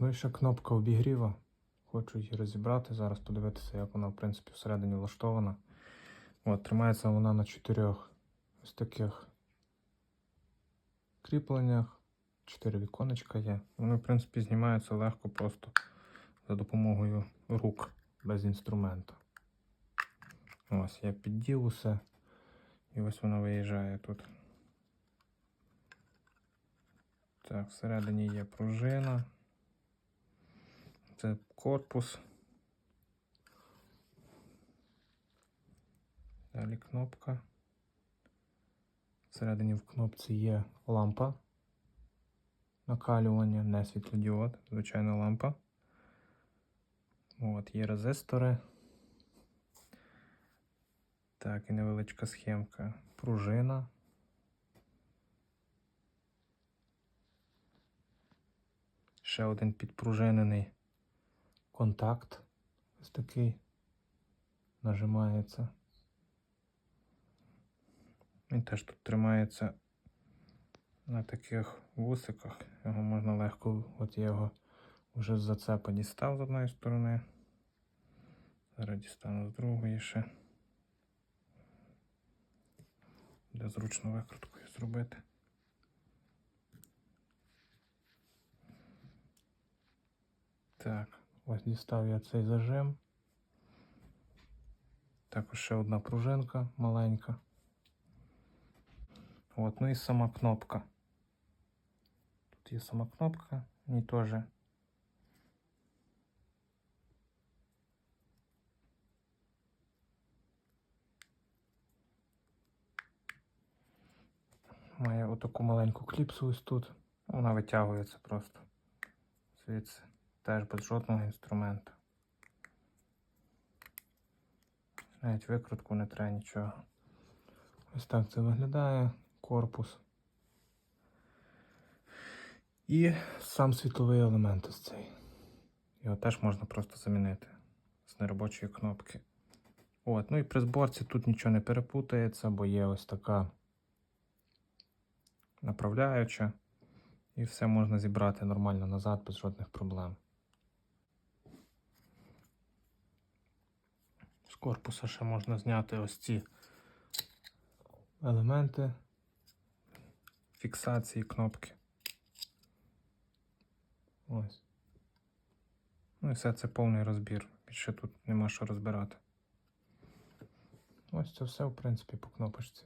ну і ще кнопка обігріва. Хочу її розібрати зараз, подивитися, як вона, в принципі, всередині влаштована. От, тримається вона на чотирьох ось таких кріпленнях. Чотири віконечка є. Вони, в принципі, знімаються легко просто за допомогою рук без інструменту. Ось, я піддів усе. І ось вона виїжджає тут. Так, всередині є пружина. Це корпус. Далі кнопка. Всередині в кнопці є лампа накалювання, не світлодіод, звичайна лампа. От, є резистори. Так, і невеличка схемка. Пружина. Ще один підпружинений контакт. Ось такий нажимається. Він теж тут тримається на таких вусиках. Його можна легко, от я його вже з зацепа дістав з одної сторони. Зараз дістану з другої ще. Де зручно викруткою зробити. Так, ось дістав я цей зажим. Також ще одна пружинка маленька. От, ну і сама кнопка. Тут є сама кнопка, ній теж. Має отаку маленьку кліпсу ось тут. Вона витягується просто. Звідси теж без жодного інструменту. Навіть викрутку не треба нічого. Ось так це виглядає корпус. І сам світловий елемент ось цей. Його теж можна просто замінити з неробочої кнопки. От, ну і при зборці тут нічого не перепутається, бо є ось така направляюча. І все можна зібрати нормально назад без жодних проблем. Корпуса ще можна зняти ось ці елементи фіксації кнопки. Ось. Ну і все це повний розбір. Більше тут нема що розбирати. Ось це все, в принципі, по кнопочці.